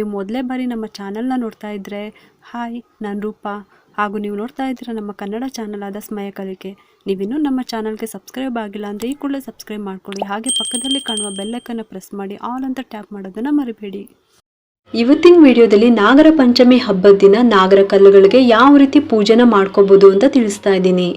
ನೀವು ಮೊದಲೇ ಬಾರಿ ನಮ್ಮ ಚಾನಲ್ನ ನೋಡ್ತಾ ಇದ್ದರೆ ಹಾಯ್, ನಾನು ರೂಪ. ಹಾಗೂ ನೀವು ನೋಡ್ತಾ ಇದ್ದೀರ ನಮ್ಮ ಕನ್ನಡ ಚಾನಲ್ ಆದ ಸ್ಮಯ ಕಲಿಕೆ. ನೀವಿನ್ನೂ ನಮ್ಮ ಚಾನಲ್ಗೆ ಸಬ್ಸ್ಕ್ರೈಬ್ ಆಗಿಲ್ಲ ಅಂದರೆ ಈ ಕೂಡಲೇ ಸಬ್ಸ್ಕ್ರೈಬ್ ಮಾಡ್ಕೊಳ್ಳಿ. ಹಾಗೆ ಪಕ್ಕದಲ್ಲಿ ಕಾಣುವ ಬೆಲ್ಲಕ್ಕನ್ನು ಪ್ರೆಸ್ ಮಾಡಿ ಆಲ್ ಅಂತ ಟ್ಯಾಪ್ ಮಾಡೋದನ್ನು ಮರಿಬೇಡಿ. ಇವತ್ತಿನ ವಿಡಿಯೋದಲ್ಲಿ ನಾಗರ ಪಂಚಮಿ ಹಬ್ಬದ ದಿನ ನಾಗರ ಕಲ್ಲುಗಳಿಗೆ ಯಾವ ರೀತಿ ಪೂಜೆನ ಮಾಡ್ಕೋಬೋದು ಅಂತ ತಿಳಿಸ್ತಾ ಇದ್ದೀನಿ.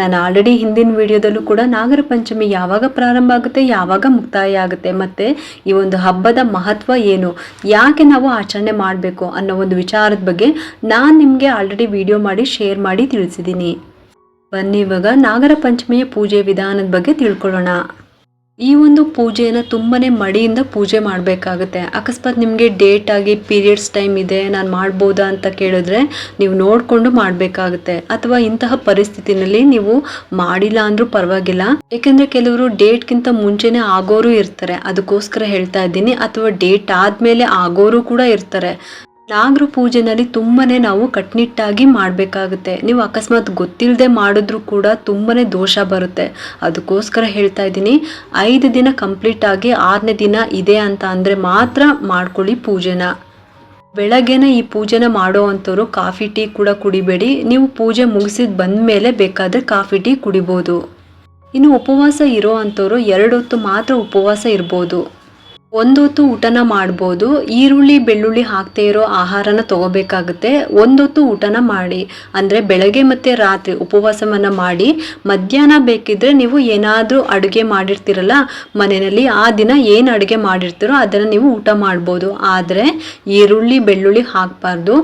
ನಾನು ಆಲ್ರೆಡಿ ಹಿಂದಿನ ವಿಡಿಯೋದಲ್ಲೂ ಕೂಡ ನಾಗರ ಪಂಚಮಿ ಯಾವಾಗ ಪ್ರಾರಂಭ ಆಗುತ್ತೆ, ಯಾವಾಗ ಮುಕ್ತಾಯ ಆಗುತ್ತೆ, ಮತ್ತು ಈ ಒಂದು ಹಬ್ಬದ ಮಹತ್ವ ಏನು, ಯಾಕೆ ನಾವು ಆಚರಣೆ ಮಾಡಬೇಕು ಅನ್ನೋ ಒಂದು ವಿಚಾರದ ಬಗ್ಗೆ ನಾನು ನಿಮಗೆ ಆಲ್ರೆಡಿ ವಿಡಿಯೋ ಮಾಡಿ ಶೇರ್ ಮಾಡಿ ತಿಳಿಸಿದ್ದೀನಿ. ಬನ್ನಿ ಇವಾಗ ನಾಗರ ಪಂಚಮಿಯ ಪೂಜೆ ವಿಧಾನದ ಬಗ್ಗೆ ತಿಳ್ಕೊಳ್ಳೋಣ. ಈ ಒಂದು ಪೂಜೆಯನ್ನು ತುಂಬಾನೇ ಮಡಿಯಿಂದ ಪೂಜೆ ಮಾಡಬೇಕಾಗುತ್ತೆ. ಅಕಸ್ಮಾತ್ ನಿಮಗೆ ಡೇಟ್ ಆಗಿ ಪೀರಿಯಡ್ಸ್ ಟೈಮ್ ಇದೆ, ನಾನು ಮಾಡ್ಬೋದಾ ಅಂತ ಕೇಳಿದ್ರೆ ನೀವು ನೋಡಿಕೊಂಡು ಮಾಡಬೇಕಾಗುತ್ತೆ. ಅಥವಾ ಇಂತಹ ಪರಿಸ್ಥಿತಿನಲ್ಲಿ ನೀವು ಮಾಡಿಲ್ಲ ಅಂದರೂ ಪರವಾಗಿಲ್ಲ. ಏಕೆಂದರೆ ಕೆಲವರು ಡೇಟ್ಗಿಂತ ಮುಂಚೆನೇ ಆಗೋರು ಇರ್ತಾರೆ. ಅದಕ್ಕೋಸ್ಕರ ಹೇಳ್ತಾ ಇದ್ದೀನಿ. ಅಥವಾ ಡೇಟ್ ಆದಮೇಲೆ ಆಗೋರು ಕೂಡ ಇರ್ತಾರೆ. ನಾಗರ ಪೂಜೆನಲ್ಲಿ ತುಂಬನೇ ನಾವು ಕಟ್ನಿಟ್ಟಾಗಿ ಮಾಡಬೇಕಾಗುತ್ತೆ. ನೀವು ಅಕಸ್ಮಾತ್ ಗೊತ್ತಿಲ್ಲದೆ ಮಾಡಿದ್ರೂ ಕೂಡ ತುಂಬನೇ ದೋಷ ಬರುತ್ತೆ. ಅದಕ್ಕೋಸ್ಕರ ಹೇಳ್ತಾ ಇದ್ದೀನಿ, ಐದು ದಿನ ಕಂಪ್ಲೀಟ್ ಆಗಿ ಆರನೇ ದಿನ ಇದೆ ಅಂತ ಅಂದರೆ ಮಾತ್ರ ಮಾಡ್ಕೊಳ್ಳಿ ಪೂಜೆನ. ಬೆಳಗ್ಗೆನೇ ಈ ಪೂಜೆನ ಮಾಡೋ ಅಂಥವ್ರು ಕಾಫಿ, ಟೀ ಕೂಡ ಕುಡಿಬೇಡಿ. ನೀವು ಪೂಜೆ ಮುಗಿಸಿದ ಬಂದ ಮೇಲೆ ಬೇಕಾದರೆ ಕಾಫಿ, ಟೀ ಕುಡಿಬೋದು. ಇನ್ನು ಉಪವಾಸ ಇರೋ ಅಂಥವ್ರು ಎರಡು ಹೊತ್ತು ಮಾತ್ರ ಉಪವಾಸ ಇರ್ಬೋದು. ಒಂದೊತ್ತು ಊಟನ ಮಾಡ್ಬೋದು. ಈರುಳ್ಳಿ, ಬೆಳ್ಳುಳ್ಳಿ ಹಾಕ್ತೇ ಇರೋ ಆಹಾರನ ತಗೋಬೇಕಾಗುತ್ತೆ. ಒಂದೊತ್ತು ಊಟನ ಮಾಡಿ, ಅಂದರೆ ಬೆಳಗ್ಗೆ ಮತ್ತು ರಾತ್ರಿ ಉಪವಾಸವನ್ನು ಮಾಡಿ, ಮಧ್ಯಾಹ್ನ ಬೇಕಿದ್ದರೆ ನೀವು ಏನಾದರೂ ಅಡುಗೆ ಮಾಡಿರ್ತೀರಲ್ಲ, ಮನೆಯಲ್ಲಿ ಆ ದಿನ ಏನು ಅಡುಗೆ ಮಾಡಿರ್ತೀರೋ ಅದನ್ನು ನೀವು ಊಟ ಮಾಡ್ಬೋದು. ಆದರೆ ಈರುಳ್ಳಿ, ಬೆಳ್ಳುಳ್ಳಿ ಹಾಕಬಾರ್ದು.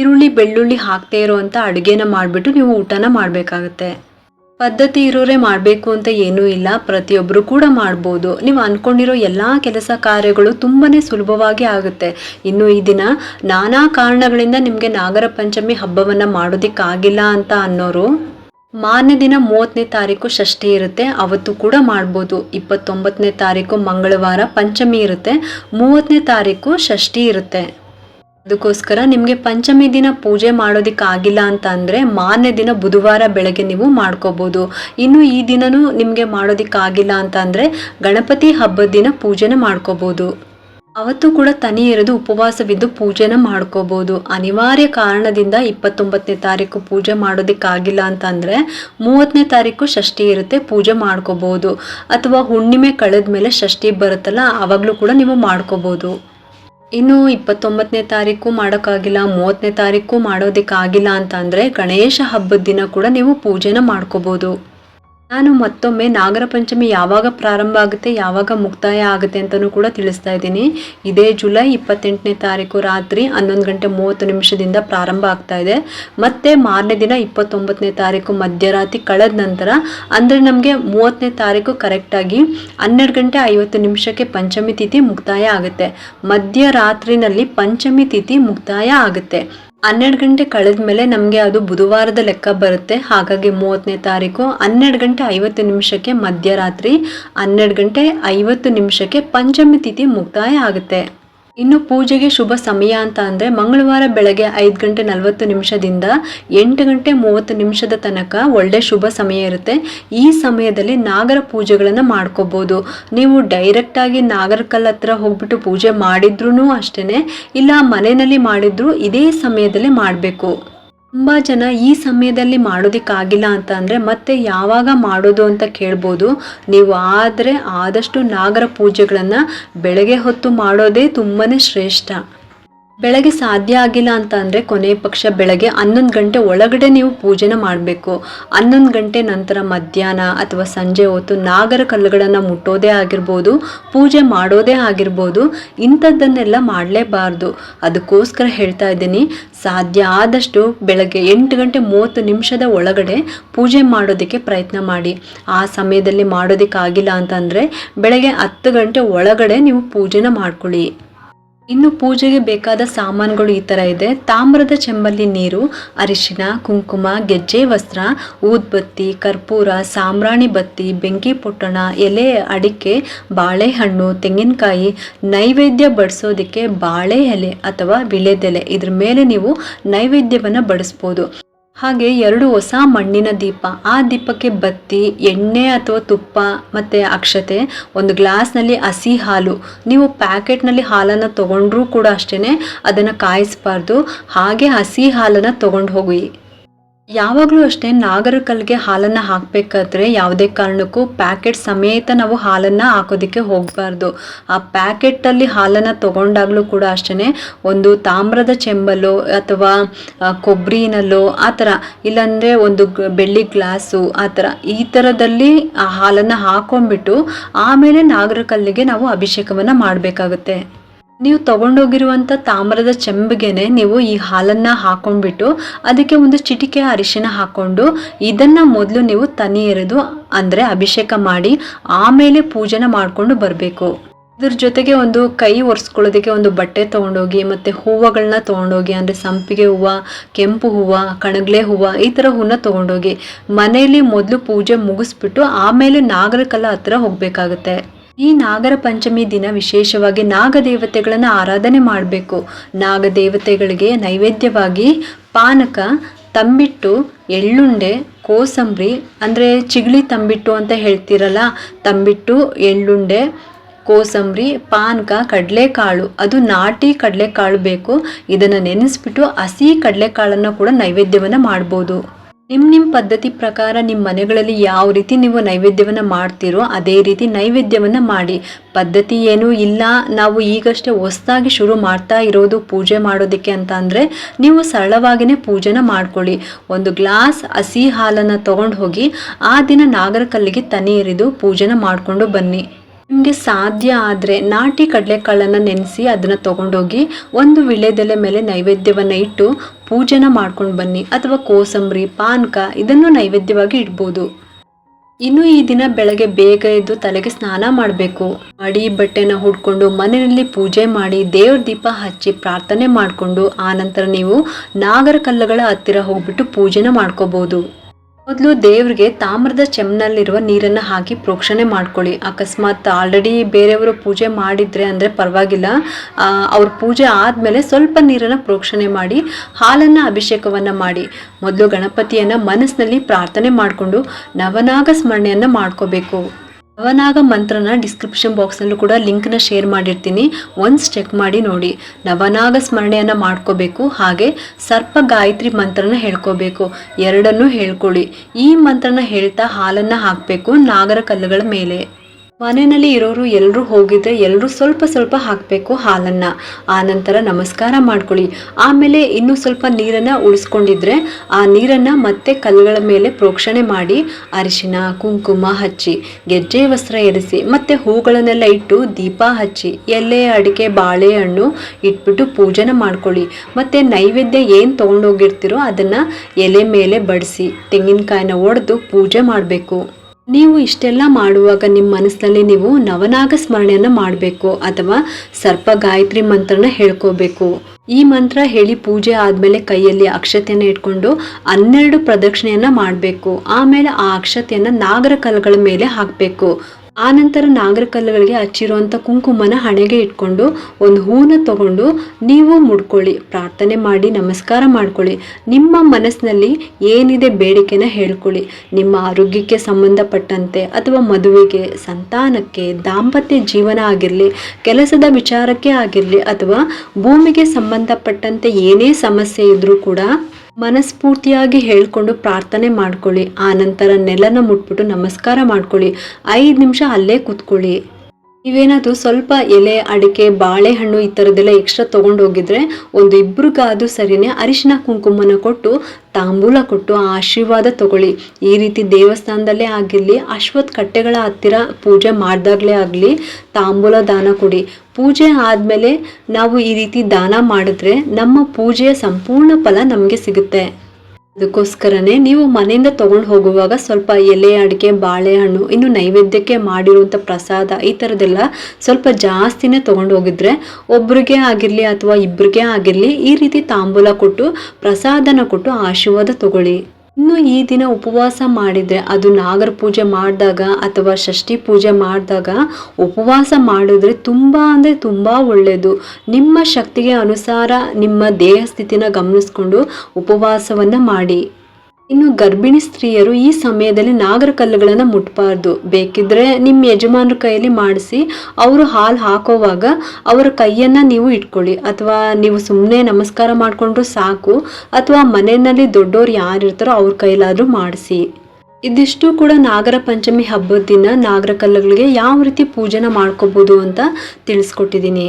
ಈರುಳ್ಳಿ, ಬೆಳ್ಳುಳ್ಳಿ ಹಾಕ್ತೇ ಇರೋವಂಥ ಅಡುಗೆನ ಮಾಡಿಬಿಟ್ಟು ನೀವು ಊಟನ ಮಾಡಬೇಕಾಗುತ್ತೆ. ಪದ್ಧತಿ ಇರೋರೇ ಮಾಡಬೇಕು ಅಂತ ಏನೂ ಇಲ್ಲ. ಪ್ರತಿಯೊಬ್ಬರು ಕೂಡ ಮಾಡ್ಬೋದು. ನೀವು ಅಂದ್ಕೊಂಡಿರೋ ಎಲ್ಲ ಕೆಲಸ ಕಾರ್ಯಗಳು ತುಂಬಾ ಸುಲಭವಾಗಿ ಆಗುತ್ತೆ. ಇನ್ನು ಈ ದಿನ ನಾನಾ ಕಾರಣಗಳಿಂದ ನಿಮಗೆ ನಾಗರ ಪಂಚಮಿ ಹಬ್ಬವನ್ನು ಮಾಡೋದಕ್ಕಾಗಿಲ್ಲ ಅಂತ ಅನ್ನೋರು ಮಾರನೇ ದಿನ ಮೂವತ್ತನೇ ತಾರೀಕು ಷಷ್ಠಿ ಇರುತ್ತೆ. ಅವತ್ತು ಕೂಡ ಮಾಡ್ಬೋದು. ಇಪ್ಪತ್ತೊಂಬತ್ತನೇ ತಾರೀಕು ಮಂಗಳವಾರ ಪಂಚಮಿ ಇರುತ್ತೆ. ಮೂವತ್ತನೇ ತಾರೀಕು ಷಷ್ಠಿ ಇರುತ್ತೆ. ಅದಕ್ಕೋಸ್ಕರ ನಿಮಗೆ ಪಂಚಮಿ ದಿನ ಪೂಜೆ ಮಾಡೋದಕ್ಕಾಗಿಲ್ಲ ಅಂತ ಅಂದರೆ ಮಾರನೇ ದಿನ ಬುಧವಾರ ಬೆಳಗ್ಗೆ ನೀವು ಮಾಡ್ಕೋಬೋದು. ಇನ್ನು ಈ ದಿನನೂ ನಿಮಗೆ ಮಾಡೋದಕ್ಕಾಗಿಲ್ಲ ಅಂತ ಅಂದರೆ ಗಣಪತಿ ಹಬ್ಬದ ದಿನ ಪೂಜೆನ ಮಾಡ್ಕೋಬೋದು. ಅವತ್ತು ಕೂಡ ತನಿ ಇರೋದು ಉಪವಾಸವಿದ್ದು ಪೂಜೆನ ಮಾಡ್ಕೋಬೋದು. ಅನಿವಾರ್ಯ ಕಾರಣದಿಂದ ಇಪ್ಪತ್ತೊಂಬತ್ತನೇ ತಾರೀಕು ಪೂಜೆ ಮಾಡೋದಕ್ಕಾಗಿಲ್ಲ ಅಂತ ಅಂದರೆ ಮೂವತ್ತನೇ ತಾರೀಕು ಷಷ್ಠಿ ಇರುತ್ತೆ, ಪೂಜೆ ಮಾಡ್ಕೋಬೋದು. ಅಥವಾ ಹುಣ್ಣಿಮೆ ಕಳೆದ ಮೇಲೆ ಷಷ್ಠಿ ಬರುತ್ತಲ್ಲ, ಆವಾಗಲೂ ಕೂಡ ನೀವು ಮಾಡ್ಕೋಬೋದು. ಇನ್ನು ಇಪ್ಪತ್ತೊಂಬತ್ತನೇ ತಾರೀಕು ಮಾಡೋಕ್ಕಾಗಿಲ್ಲ, ಮೂವತ್ತನೇ ತಾರೀಕು ಮಾಡೋದಕ್ಕಾಗಿಲ್ಲ ಅಂತ ಅಂದರೆ ಗಣೇಶ ಹಬ್ಬದ ದಿನ ಕೂಡ ನೀವು ಪೂಜೆನ ಮಾಡ್ಕೋಬೋದು. ನಾನು ಮತ್ತೊಮ್ಮೆ ನಾಗರ ಪಂಚಮಿ ಯಾವಾಗ ಪ್ರಾರಂಭ ಆಗುತ್ತೆ, ಯಾವಾಗ ಮುಕ್ತಾಯ ಆಗುತ್ತೆ ಅಂತಲೂ ಕೂಡ ತಿಳಿಸ್ತಾ ಇದ್ದೀನಿ. ಇದೇ ಜುಲೈ ಇಪ್ಪತ್ತೆಂಟನೇ ತಾರೀಕು ರಾತ್ರಿ ಹನ್ನೊಂದು ಗಂಟೆ ಮೂವತ್ತು ನಿಮಿಷದಿಂದ ಪ್ರಾರಂಭ ಆಗ್ತಾ ಇದೆ. ಮತ್ತೆ ಮಾರನೇ ದಿನ ಇಪ್ಪತ್ತೊಂಬತ್ತನೇ ತಾರೀಕು ಮಧ್ಯರಾತ್ರಿ ಕಳೆದ ನಂತರ, ಅಂದರೆ ನಮಗೆ ಮೂವತ್ತನೇ ತಾರೀಕು ಕರೆಕ್ಟಾಗಿ ಹನ್ನೆರಡು ಗಂಟೆ ಐವತ್ತು ನಿಮಿಷಕ್ಕೆ ಪಂಚಮಿ ತಿಥಿ ಮುಕ್ತಾಯ ಆಗುತ್ತೆ. ಮಧ್ಯರಾತ್ರಿನಲ್ಲಿ ಪಂಚಮಿ ತಿಥಿ ಮುಕ್ತಾಯ ಆಗುತ್ತೆ. ಹನ್ನೆರಡು ಗಂಟೆ ಕಳೆದ ಮೇಲೆ ನಮಗೆ ಅದು ಬುಧವಾರದ ಲೆಕ್ಕ ಬರುತ್ತೆ. ಹಾಗಾಗಿ ಮೂವತ್ತನೇ ತಾರೀಕು ಹನ್ನೆರಡು ಗಂಟೆ ಐವತ್ತು ನಿಮಿಷಕ್ಕೆ ಮಧ್ಯರಾತ್ರಿ ಹನ್ನೆರಡು ಗಂಟೆ ಐವತ್ತು ನಿಮಿಷಕ್ಕೆ ಪಂಚಮಿ ತಿಥಿ ಮುಕ್ತಾಯ ಆಗುತ್ತೆ. ಇನ್ನು ಪೂಜೆಗೆ ಶುಭ ಸಮಯ ಅಂತ ಅಂದರೆ ಮಂಗಳವಾರ ಬೆಳಗ್ಗೆ ಐದು ಗಂಟೆ ನಲವತ್ತು ನಿಮಿಷದಿಂದ ಎಂಟು ಗಂಟೆ ಮೂವತ್ತು ನಿಮಿಷದ ತನಕ ಒಳ್ಳೆ ಶುಭ ಸಮಯ ಇರುತ್ತೆ. ಈ ಸಮಯದಲ್ಲಿ ನಾಗರ ಪೂಜೆಗಳನ್ನು ಮಾಡ್ಕೋಬೋದು. ನೀವು ಡೈರೆಕ್ಟಾಗಿ ನಾಗರಕಲ್ ಹತ್ರ ಹೋಗ್ಬಿಟ್ಟು ಪೂಜೆ ಮಾಡಿದ್ರೂ ಅಷ್ಟೇ ಇಲ್ಲ ಮನೆಯಲ್ಲಿ ಮಾಡಿದ್ರು ಇದೇ ಸಮಯದಲ್ಲಿ ಮಾಡಬೇಕು. ತುಂಬ ಜನ ಈ ಸಮಯದಲ್ಲಿ ಮಾಡೋದಕ್ಕಾಗಿಲ್ಲ ಅಂತ ಅಂದರೆ ಮತ್ತೆ ಯಾವಾಗ ಮಾಡೋದು ಅಂತ ಕೇಳ್ಬೋದು. ನೀವು ಆದರೆ ಆದಷ್ಟು ನಾಗರ ಪೂಜೆಗಳನ್ನು ಬೆಳಗ್ಗೆ ಹೊತ್ತು ಮಾಡೋದೇ ತುಂಬಾ ಶ್ರೇಷ್ಠ. ಬೆಳಗ್ಗೆ ಸಾಧ್ಯ ಆಗಿಲ್ಲ ಅಂತ ಅಂದರೆ ಕೊನೆ ಪಕ್ಷ ಬೆಳಗ್ಗೆ ಹನ್ನೊಂದು ಗಂಟೆ ಒಳಗಡೆ ನೀವು ಪೂಜೆನ ಮಾಡಬೇಕು. ಹನ್ನೊಂದು ಗಂಟೆ ನಂತರ ಮಧ್ಯಾಹ್ನ ಅಥವಾ ಸಂಜೆ ಹೊತ್ತು ನಾಗರ ಕಲ್ಲುಗಳನ್ನು ಮುಟ್ಟೋದೇ ಆಗಿರ್ಬೋದು, ಪೂಜೆ ಮಾಡೋದೇ ಆಗಿರ್ಬೋದು, ಇಂಥದ್ದನ್ನೆಲ್ಲ ಮಾಡಲೇಬಾರ್ದು. ಅದಕ್ಕೋಸ್ಕರ ಹೇಳ್ತಾ ಇದ್ದೀನಿ, ಸಾಧ್ಯ ಆದಷ್ಟು ಬೆಳಗ್ಗೆ ಎಂಟು ಗಂಟೆ ಮೂವತ್ತು ನಿಮಿಷದ ಒಳಗಡೆ ಪೂಜೆ ಮಾಡೋದಕ್ಕೆ ಪ್ರಯತ್ನ ಮಾಡಿ. ಆ ಸಮಯದಲ್ಲಿ ಮಾಡೋದಕ್ಕಾಗಿಲ್ಲ ಅಂತಂದರೆ ಬೆಳಗ್ಗೆ ಹತ್ತು ಗಂಟೆ ಒಳಗಡೆ ನೀವು ಪೂಜೆನ ಮಾಡ್ಕೊಳ್ಳಿ. ಇನ್ನು ಪೂಜೆಗೆ ಬೇಕಾದ ಸಾಮಾನುಗಳು ಈ ಥರ ಇದೆ. ತಾಮ್ರದ ಚೆಂಬಲ್ಲಿ ನೀರು ಅರಿಶಿನ ಕುಂಕುಮ, ಗೆಜ್ಜೆ, ವಸ್ತ್ರ, ಊದ್ಬತ್ತಿ, ಕರ್ಪೂರ, ಸಾಂಬ್ರಾಣಿ ಬತ್ತಿ, ಬೆಂಕಿ ಪೊಟ್ಟಣ, ಎಲೆ, ಅಡಿಕೆ, ಬಾಳೆಹಣ್ಣು, ತೆಂಗಿನಕಾಯಿ ನೈವೇದ್ಯ ಬಡಿಸೋದಕ್ಕೆ ಬಾಳೆ ಎಲೆ ಅಥವಾ ವಿಳೆದೆಲೆ ಇದ್ರ ಮೇಲೆ ನೀವು ನೈವೇದ್ಯವನ್ನು ಬಡಿಸ್ಬೋದು. ಹಾಗೆ ಎರಡು ಹೊಸ ಮಣ್ಣಿನ ದೀಪ. ಆ ದೀಪಕ್ಕೆ ಬತ್ತಿ, ಎಣ್ಣೆ ಅಥವಾ ತುಪ್ಪ ಮತ್ತು ಅಕ್ಷತೆ, ಒಂದು ಗ್ಲಾಸ್ನಲ್ಲಿ ಹಸಿ ಹಾಲು. ನೀವು ಪ್ಯಾಕೆಟ್ನಲ್ಲಿ ಹಾಲನ್ನು ತೊಗೊಂಡ್ರೂ ಕೂಡ ಅಷ್ಟೇ ಅದನ್ನು ಕಾಯಿಸಬಾರ್ದು. ಹಾಗೆ ಹಸಿ ಹಾಲನ್ನು ತೊಗೊಂಡು ಹೋಗಿ ಯಾವಾಗಲೂ ಅಷ್ಟೇ ನಾಗರ ಕಲ್ಲಿಗೆ ಹಾಲನ್ನು ಹಾಕಬೇಕಾದ್ರೆ ಯಾವುದೇ ಕಾರಣಕ್ಕೂ ಪ್ಯಾಕೆಟ್ ಸಮೇತ ನಾವು ಹಾಲನ್ನು ಹಾಕೋದಕ್ಕೆ ಹೋಗಬಾರ್ದು. ಆ ಪ್ಯಾಕೆಟಲ್ಲಿ ಹಾಲನ್ನು ತೊಗೊಂಡಾಗಲೂ ಕೂಡ ಅಷ್ಟೇ ಒಂದು ತಾಮ್ರದ ಚೆಂಬಲ್ಲೋ ಅಥವಾ ಕೊಬ್ಬರಿನಲ್ಲೋ ಆ ಥರ, ಇಲ್ಲಾಂದರೆ ಒಂದು ಬೆಳ್ಳಿ ಗ್ಲಾಸು ಆ ಥರ ಈ ಥರದಲ್ಲಿ ಆ ಹಾಲನ್ನು ಹಾಕೊಂಡ್ಬಿಟ್ಟು ಆಮೇಲೆ ನಾಗರ ಕಲ್ಲಿಗೆ ನಾವು ಅಭಿಷೇಕವನ್ನು ಮಾಡಬೇಕಾಗುತ್ತೆ. ನೀವು ತಗೊಂಡೋಗಿರುವಂಥ ತಾಮ್ರದ ಚೆಂಬಿಗೆನೆ ನೀವು ಈ ಹಾಲನ್ನು ಹಾಕೊಂಡ್ಬಿಟ್ಟು ಅದಕ್ಕೆ ಒಂದು ಚಿಟಿಕೆ ಅರಿಶಿನ ಹಾಕೊಂಡು ಇದನ್ನು ಮೊದಲು ನೀವು ತನಿ ಎರೆದು ಅಂದರೆ ಅಭಿಷೇಕ ಮಾಡಿ ಆಮೇಲೆ ಪೂಜೆನ ಮಾಡಿಕೊಂಡು ಬರಬೇಕು. ಇದ್ರ ಜೊತೆಗೆ ಒಂದು ಕೈ ಒರೆಸ್ಕೊಳ್ಳೋದಕ್ಕೆ ಒಂದು ಬಟ್ಟೆ ತೊಗೊಂಡೋಗಿ ಮತ್ತು ಹೂವುಗಳನ್ನ ತೊಗೊಂಡೋಗಿ ಅಂದರೆ ಸಂಪಿಗೆ ಹೂವು, ಕೆಂಪು ಹೂವು, ಕಣಗ್ಲೆ ಹೂವು ಈ ಥರ ಹೂವನ್ನ ತೊಗೊಂಡೋಗಿ ಮನೆಯಲ್ಲಿ ಮೊದಲು ಪೂಜೆ ಮುಗಿಸ್ಬಿಟ್ಟು ಆಮೇಲೆ ನಾಗರಕಲ್ಲ ಹತ್ರ ಹೋಗಬೇಕಾಗುತ್ತೆ. ಈ ನಾಗರ ಪಂಚಮಿ ದಿನ ವಿಶೇಷವಾಗಿ ನಾಗದೇವತೆಗಳನ್ನು ಆರಾಧನೆ ಮಾಡಬೇಕು. ನಾಗದೇವತೆಗಳಿಗೆ ನೈವೇದ್ಯವಾಗಿ ಪಾನಕ, ತಂಬಿಟ್ಟು, ಎಳ್ಳುಂಡೆ, ಕೋಸಂಬರಿ, ಅಂದರೆ ಚಿಗಳಿ ತಂಬಿಟ್ಟು ಅಂತ ಹೇಳ್ತಿರಲ್ಲ, ತಂಬಿಟ್ಟು, ಎಳ್ಳುಂಡೆ, ಕೋಸಂಬರಿ, ಪಾನಕ, ಕಡಲೆಕಾಳು, ಅದು ನಾಟಿ ಕಡಲೆಕಾಳು ಬೇಕು. ಇದನ್ನು ನೆನೆಸ್ಬಿಟ್ಟು ಹಸಿ ಕಡಲೆಕಾಳನ್ನು ಕೂಡ ನೈವೇದ್ಯವನ್ನು ಮಾಡ್ಬೋದು. ನಿಮ್ಮ ನಿಮ್ಮ ಪದ್ಧತಿ ಪ್ರಕಾರ ನಿಮ್ಮ ಮನೆಗಳಲ್ಲಿ ಯಾವ ರೀತಿ ನೀವು ನೈವೇದ್ಯವನ್ನು ಮಾಡ್ತೀರೋ ಅದೇ ರೀತಿ ನೈವೇದ್ಯವನ್ನು ಮಾಡಿ. ಪದ್ಧತಿ ಏನೂ ಇಲ್ಲ. ನಾವು ಈಗಷ್ಟೇ ಹೊಸದಾಗಿ ಶುರು ಮಾಡ್ತಾ ಇರೋದು ಪೂಜೆ ಮಾಡೋದಕ್ಕೆ ಅಂತ ಅಂದರೆ ನೀವು ಸರಳವಾಗಿಯೇ ಪೂಜೆನ ಮಾಡ್ಕೊಳ್ಳಿ. ಒಂದು ಗ್ಲಾಸ್ ಹಸಿ ಹಾಲನ್ನು ತೊಗೊಂಡು ಹೋಗಿ ಆ ದಿನ ನಾಗರಕಲ್ಲಿಗೆ ತನಿ ಎರಿದು ಪೂಜೆನ ಮಾಡಿಕೊಂಡು ಬನ್ನಿ. ನಿಮಗೆ ಸಾಧ್ಯ ಆದರೆ ನಾಟಿ ಕಡಲೆಕಾಳನ್ನು ನೆನೆಸಿ ಅದನ್ನು ತೊಗೊಂಡೋಗಿ ಒಂದು ವಿಳೆದೆಲೆ ಮೇಲೆ ನೈವೇದ್ಯವನ್ನು ಇಟ್ಟು ಪೂಜೆನ ಮಾಡ್ಕೊಂಡು ಬನ್ನಿ ಅಥವಾ ಕೋಸಂಬರಿ, ಪಾನಕ ಇದನ್ನು ನೈವೇದ್ಯವಾಗಿ ಇಡ್ಬೋದು. ಇನ್ನು ಈ ದಿನ ಬೆಳಗ್ಗೆ ಬೇಗ ಎದ್ದು ತಲೆಗೆ ಸ್ನಾನ ಮಾಡಬೇಕು. ಮಡಿ ಬಟ್ಟೆನ ಹುಡ್ಕೊಂಡು ಮನೆಯಲ್ಲಿ ಪೂಜೆ ಮಾಡಿ ದೇವ್ರ ದೀಪ ಹಚ್ಚಿ ಪ್ರಾರ್ಥನೆ ಮಾಡಿಕೊಂಡು, ಆನಂತರ ನೀವು ನಾಗರ ಹತ್ತಿರ ಹೋಗ್ಬಿಟ್ಟು ಪೂಜೆನ ಮಾಡ್ಕೋಬಹುದು ಮೊದಲು ದೇವ್ರಿಗೆ ತಾಮ್ರದ ಚೆಮ್ನಲ್ಲಿರುವ ನೀರನ್ನು ಹಾಕಿ ಪ್ರೋಕ್ಷಣೆ ಮಾಡ್ಕೊಳ್ಳಿ. ಅಕಸ್ಮಾತ್ ಆಲ್ರೆಡಿ ಬೇರೆಯವರು ಪೂಜೆ ಮಾಡಿದರೆ ಅಂದರೆ ಪರವಾಗಿಲ್ಲ. ಅವ್ರ ಪೂಜೆ ಆದಮೇಲೆ ಸ್ವಲ್ಪ ನೀರನ್ನು ಪ್ರೋಕ್ಷಣೆ ಮಾಡಿ, ಹಾಲನ್ನು ಅಭಿಷೇಕವನ್ನು ಮಾಡಿ. ಮೊದಲು ಗಣಪತಿಯನ್ನು ಮನಸ್ಸಿನಲ್ಲಿ ಪ್ರಾರ್ಥನೆ ಮಾಡಿಕೊಂಡು ನವನಾಗ ಸ್ಮರಣೆಯನ್ನು ಮಾಡ್ಕೋಬೇಕು. ನವನಾಗ ಮಂತ್ರನ ಡಿಸ್ಕ್ರಿಪ್ಷನ್ ಬಾಕ್ಸ್ನಲ್ಲೂ ಕೂಡ ಲಿಂಕ್ನ ಶೇರ್ ಮಾಡಿರ್ತೀನಿ. ಒನ್ಸ್ ಚೆಕ್ ಮಾಡಿ ನೋಡಿ. ನವನಾಗ ಸ್ಮರಣೆಯನ್ನು ಮಾಡ್ಕೋಬೇಕು. ಹಾಗೆ ಸರ್ಪ ಗಾಯತ್ರಿ ಮಂತ್ರನ ಹೇಳ್ಕೋಬೇಕು. ಎರಡನ್ನೂ ಹೇಳ್ಕೊಳ್ಳಿ. ಈ ಮಂತ್ರನ ಹೇಳ್ತಾ ಹಾಲನ್ನು ಹಾಕಬೇಕು ನಾಗರ ಕಲ್ಲುಗಳ ಮೇಲೆ. ಮನೆಯಲ್ಲಿ ಇರೋರು ಎಲ್ಲರೂ ಹೋಗಿದ್ರೆ ಎಲ್ಲರೂ ಸ್ವಲ್ಪ ಸ್ವಲ್ಪ ಹಾಕಬೇಕು ಹಾಲನ್ನು. ಆನಂತರ ನಮಸ್ಕಾರ ಮಾಡ್ಕೊಳ್ಳಿ. ಆಮೇಲೆ ಇನ್ನೂ ಸ್ವಲ್ಪ ನೀರನ್ನು ಉಳಿಸ್ಕೊಂಡಿದ್ರೆ ಆ ನೀರನ್ನು ಮತ್ತೆ ಕಲ್ಲುಗಳ ಮೇಲೆ ಪ್ರೋಕ್ಷಣೆ ಮಾಡಿ ಅರಿಶಿನ, ಕುಂಕುಮ ಹಚ್ಚಿ, ಗೆಜ್ಜೆ ವಸ್ತ್ರ ಎರಿಸಿ, ಮತ್ತೆ ಹೂಗಳನ್ನೆಲ್ಲ ಇಟ್ಟು ದೀಪ ಹಚ್ಚಿ, ಎಲೆ, ಅಡಿಕೆ, ಬಾಳೆಹಣ್ಣು ಇಟ್ಬಿಟ್ಟು ಪೂಜೆನ ಮಾಡ್ಕೊಳ್ಳಿ. ಮತ್ತೆ ನೈವೇದ್ಯ ಏನು ತೊಗೊಂಡೋಗಿರ್ತೀರೋ ಅದನ್ನು ಎಲೆ ಮೇಲೆ ಬಡಿಸಿ, ತೆಂಗಿನಕಾಯಿನ ಒಡೆದು ಪೂಜೆ ಮಾಡಬೇಕು. ನೀವು ಇಷ್ಟೆಲ್ಲ ಮಾಡುವಾಗ ನಿಮ್ಮ ಮನಸ್ಸಿನಲ್ಲಿ ನೀವು ನವನಾಗ ಸ್ಮರಣೆಯನ್ನು ಮಾಡಬೇಕು ಅಥವಾ ಸರ್ಪ ಗಾಯತ್ರಿ ಮಂತ್ರನ ಹೇಳ್ಕೋಬೇಕು. ಈ ಮಂತ್ರ ಹೇಳಿ ಪೂಜೆ ಆದಮೇಲೆ ಕೈಯಲ್ಲಿ ಅಕ್ಷತೆಯನ್ನು ಇಟ್ಕೊಂಡು ಹನ್ನೆರಡು ಪ್ರದಕ್ಷಿಣೆಯನ್ನು ಮಾಡಬೇಕು. ಆಮೇಲೆ ಆ ಅಕ್ಷತೆಯನ್ನು ನಾಗರ ಕಲ್ಲುಗಳ ಮೇಲೆ ಹಾಕಬೇಕು. ಆನಂತರ ನಾಗರಕಲ್ಲುಗಳಿಗೆ ಹಚ್ಚಿರುವಂಥ ಕುಂಕುಮನ ಹಣೆಗೆ ಇಟ್ಕೊಂಡು ಒಂದು ಹೂನ ತಗೊಂಡು ನೀವು ಮುಡ್ಕೊಳ್ಳಿ, ಪ್ರಾರ್ಥನೆ ಮಾಡಿ, ನಮಸ್ಕಾರ ಮಾಡ್ಕೊಳ್ಳಿ. ನಿಮ್ಮ ಮನಸ್ಸಿನಲ್ಲಿ ಏನಿದೆ ಬೇಡಿಕೆನ ಹೇಳ್ಕೊಳ್ಳಿ. ನಿಮ್ಮ ಆರೋಗ್ಯಕ್ಕೆ ಸಂಬಂಧಪಟ್ಟಂತೆ ಅಥವಾ ಮದುವೆಗೆ, ಸಂತಾನಕ್ಕೆ, ದಾಂಪತ್ಯ ಜೀವನ ಆಗಿರಲಿ, ಕೆಲಸದ ವಿಚಾರಕ್ಕೆ ಆಗಿರಲಿ ಅಥವಾ ಭೂಮಿಗೆ ಸಂಬಂಧಪಟ್ಟಂತೆ ಏನೇ ಸಮಸ್ಯೆ ಇದ್ರೂ ಕೂಡ ಮನಸ್ಫೂರ್ತಿಯಾಗಿ ಹೇಳ್ಕೊಂಡು ಪ್ರಾರ್ಥನೆ ಮಾಡ್ಕೊಳ್ಳಿ. ಆ ನಂತರ ನೆಲನ ಮುಟ್ಬಿಟ್ಟು ನಮಸ್ಕಾರ ಮಾಡ್ಕೊಳ್ಳಿ. ಐದು ನಿಮಿಷ ಅಲ್ಲೇ ಕೂತ್ಕೊಳ್ಳಿ. ನೀವೇನಾದರೂ ಸ್ವಲ್ಪ ಎಲೆ, ಅಡಿಕೆ, ಬಾಳೆಹಣ್ಣು ಈ ಥರದ್ದೆಲ್ಲ ಎಕ್ಸ್ಟ್ರಾ ತೊಗೊಂಡು ಹೋಗಿದ್ರೆ ಒಂದು ಇಬ್ಬರಿಗಾದ್ರು ಸರಿನೇ ಅರಿಶಿನ ಕುಂಕುಮನ ಕೊಟ್ಟು, ತಾಂಬೂಲ ಕೊಟ್ಟು ಆಶೀರ್ವಾದ ತಗೊಳ್ಳಿ. ಈ ರೀತಿ ದೇವಸ್ಥಾನದಲ್ಲೇ ಆಗಿರಲಿ, ಅಶ್ವತ್ಥ ಕಟ್ಟೆಗಳ ಹತ್ತಿರ ಪೂಜೆ ಮಾಡಿದಾಗಲೇ ಆಗಲಿ, ತಾಂಬೂಲ ದಾನ ಕೊಡಿ. ಪೂಜೆ ಆದಮೇಲೆ ನಾವು ಈ ರೀತಿ ದಾನ ಮಾಡಿದ್ರೆ ನಮ್ಮ ಪೂಜೆಯ ಸಂಪೂರ್ಣ ಫಲ ನಮಗೆ ಸಿಗುತ್ತೆ. ಅದಕ್ಕೋಸ್ಕರನೇ ನೀವು ಮನೆಯಿಂದ ತಗೊಂಡು ಹೋಗುವಾಗ ಸ್ವಲ್ಪ ಎಲೆ, ಅಡಿಕೆ, ಬಾಳೆಹಣ್ಣು, ಇನ್ನು ನೈವೇದ್ಯಕ್ಕೆ ಮಾಡಿರುವಂಥ ಪ್ರಸಾದ ಈ ಥರದ್ದೆಲ್ಲ ಸ್ವಲ್ಪ ಜಾಸ್ತಿನೇ ತೊಗೊಂಡು ಹೋಗಿದ್ರೆ ಒಬ್ರಿಗೆ ಆಗಿರಲಿ ಅಥವಾ ಇಬ್ಬರಿಗೆ ಆಗಿರಲಿ ಈ ರೀತಿ ತಾಂಬೂಲ ಕೊಟ್ಟು ಪ್ರಸಾದನ ಕೊಟ್ಟು ಆಶೀರ್ವಾದ ತಗೊಳ್ಳಿ. ಇನ್ನು ಈ ದಿನ ಉಪವಾಸ ಮಾಡಿದರೆ ಅದು ನಾಗರ ಪೂಜೆ ಮಾಡಿದಾಗ ಅಥವಾ ಷಷ್ಠಿ ಪೂಜೆ ಮಾಡಿದಾಗ ಉಪವಾಸ ಮಾಡಿದ್ರೆ ತುಂಬ ಅಂದರೆ ತುಂಬ ಒಳ್ಳೆಯದು ನಿಮ್ಮ ಶಕ್ತಿಗೆ ಅನುಸಾರ ನಿಮ್ಮ ದೇಹ ಸ್ಥಿತಿನ ಗಮನಿಸ್ಕೊಂಡು ಉಪವಾಸವನ್ನು ಮಾಡಿ. ಇನ್ನು ಗರ್ಭಿಣಿ ಸ್ತ್ರೀಯರು ಈ ಸಮಯದಲ್ಲಿ ನಾಗರ ಕಲ್ಲುಗಳನ್ನು ಮುಟ್ಬಾರ್ದು. ಬೇಕಿದ್ರೆ ನಿಮ್ಮ ಯಜಮಾನರ ಕೈಯಲ್ಲಿ ಮಾಡಿಸಿ, ಅವರು ಹಾಲು ಹಾಕೋವಾಗ ಅವರ ಕೈಯನ್ನು ನೀವು ಇಟ್ಕೊಳ್ಳಿ. ಅಥವಾ ನೀವು ಸುಮ್ಮನೆ ನಮಸ್ಕಾರ ಮಾಡಿಕೊಂಡ್ರು ಸಾಕು. ಅಥವಾ ಮನೆಯಲ್ಲಿ ದೊಡ್ಡೋರು ಯಾರಿರ್ತಾರೋ ಅವ್ರ ಕೈಲಾದರೂ ಮಾಡಿಸಿ. ಇದಿಷ್ಟು ಕೂಡ ನಾಗರ ಪಂಚಮಿ ಹಬ್ಬದ ದಿನ ನಾಗರ ಕಲ್ಲುಗಳಿಗೆ ಯಾವ ರೀತಿ ಪೂಜೆನ ಮಾಡ್ಕೋಬೋದು ಅಂತ ತಿಳಿಸ್ಕೊಟ್ಟಿದ್ದೀನಿ.